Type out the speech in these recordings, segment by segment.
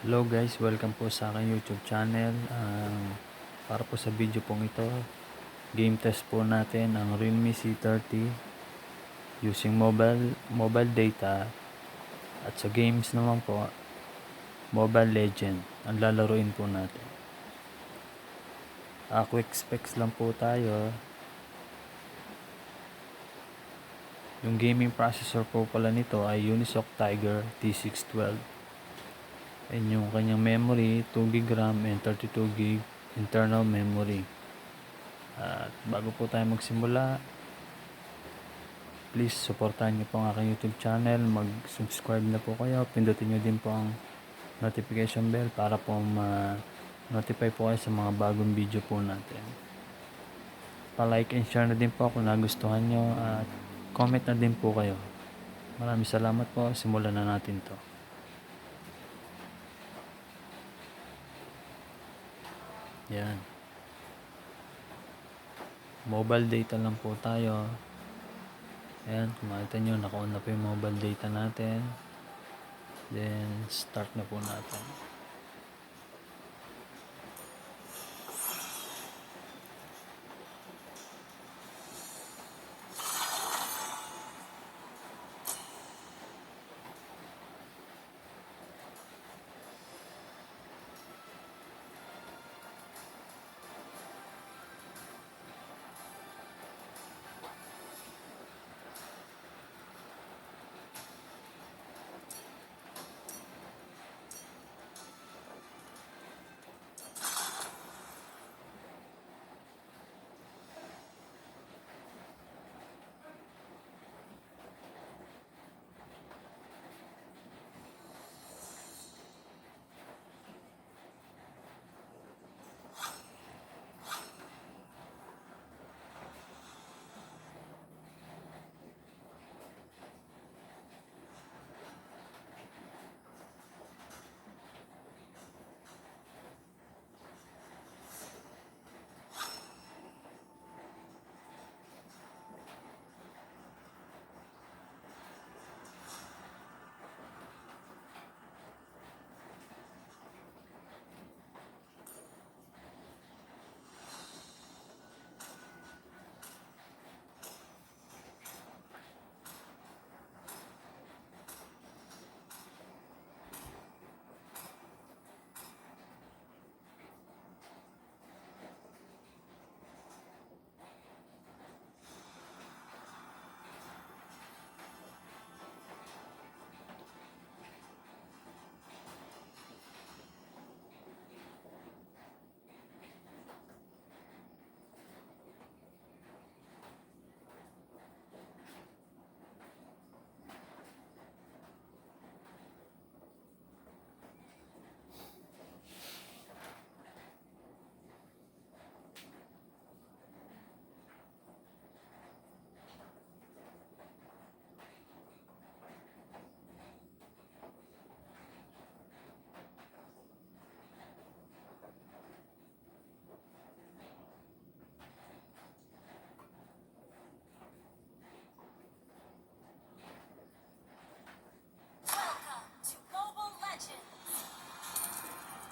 Hello guys, welcome po sa aking YouTube channel. Ah, para po sa video pong ito, game test po natin ang Realme C30 using mobile mobile data at sa games naman po Mobile Legend ang lalaruin po natin. Ah, quick specs lang po tayo. Yung gaming processor po pala nito ay Unisoc Tiger T612 and yung kanyang memory 2GB RAM and 32GB internal memory. At bago po tayo magsimula please supportahan niyo po ang aking youtube channel. Mag subscribe na po kayo. Pindutin niyo din po ang notification bell para po ma notify po kayo sa mga bagong video po natin. Pa like and share na din po kung nagustuhan nyo at comment na din po kayo. Maraming salamat po. Simulan na natin to Yan. Mobile data lang po tayo. Ayan, kung makita nyo, naka-on na po yung mobile data natin. Then, start na po natin.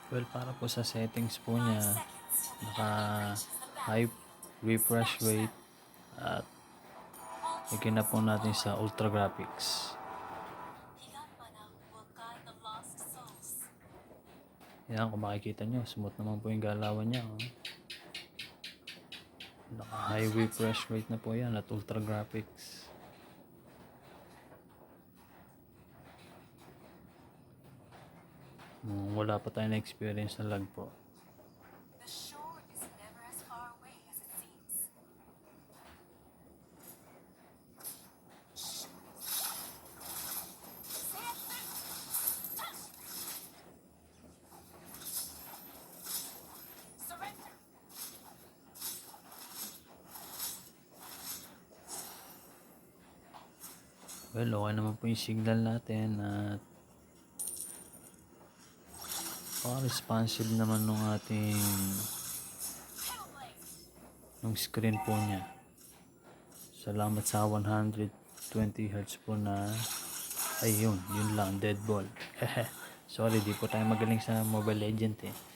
Well, para po sa settings po niya, naka high refresh rate at lagyan na po natin sa ultra graphics. Yan, kung makikita nyo, smooth naman po yung galawan niya. Oh. Naka high refresh rate na po yan at ultra graphics. Mm, wala pa tayo na experience na lag po. Well, okay naman po yung signal natin at responsive naman nung ating nung screen po niya. Salamat sa 120 Hz po na ay yun, yun lang, dead ball. Sorry, di po tayo magaling sa Mobile Legend eh.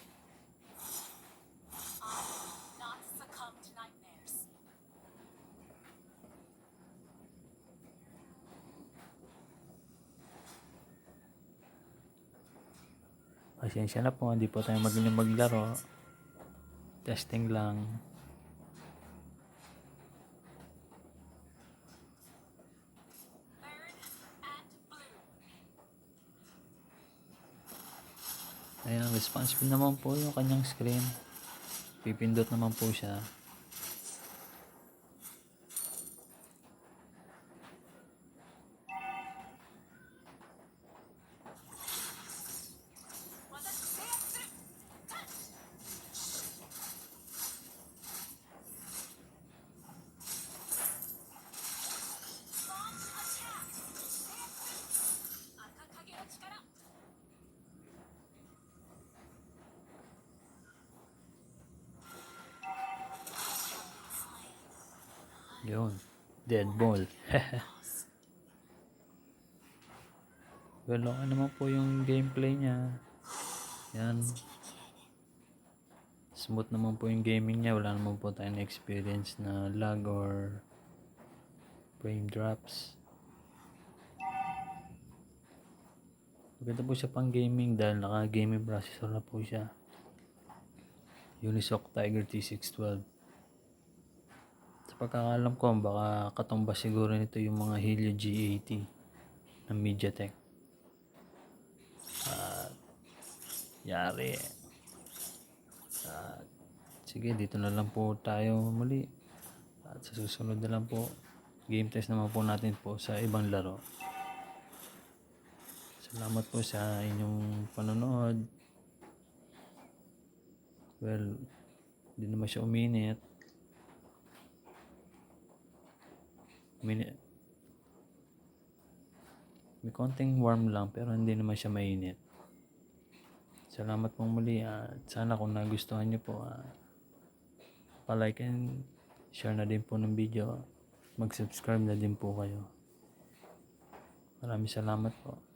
Pasensya na po, hindi po tayo magaling maglaro. Testing lang. Ayan, responsive naman po yung kanyang screen. Pipindot naman po siya. Yun. Dead ball. okay naman po yung gameplay niya. Yan. Smooth naman po yung gaming niya. Wala naman po tayong experience na lag or frame drops. Maganda po siya pang gaming dahil naka gaming processor na po siya. Unisoc Tiger T612. Pagkakalam ko, baka katumbas siguro nito yung mga Helio G80 ng MediaTek. At, yari. At, sige, dito na lang po tayo muli. At sa susunod na lang po, game test naman po natin po sa ibang laro. Salamat po sa inyong panonood. Well, hindi naman siya uminit. Uminit. May konting warm lang pero hindi naman siya mainit. Salamat pong muli at sana kung nagustuhan niyo po ah, pa-like and share na din po ng video. Mag-subscribe na din po kayo. Maraming salamat po.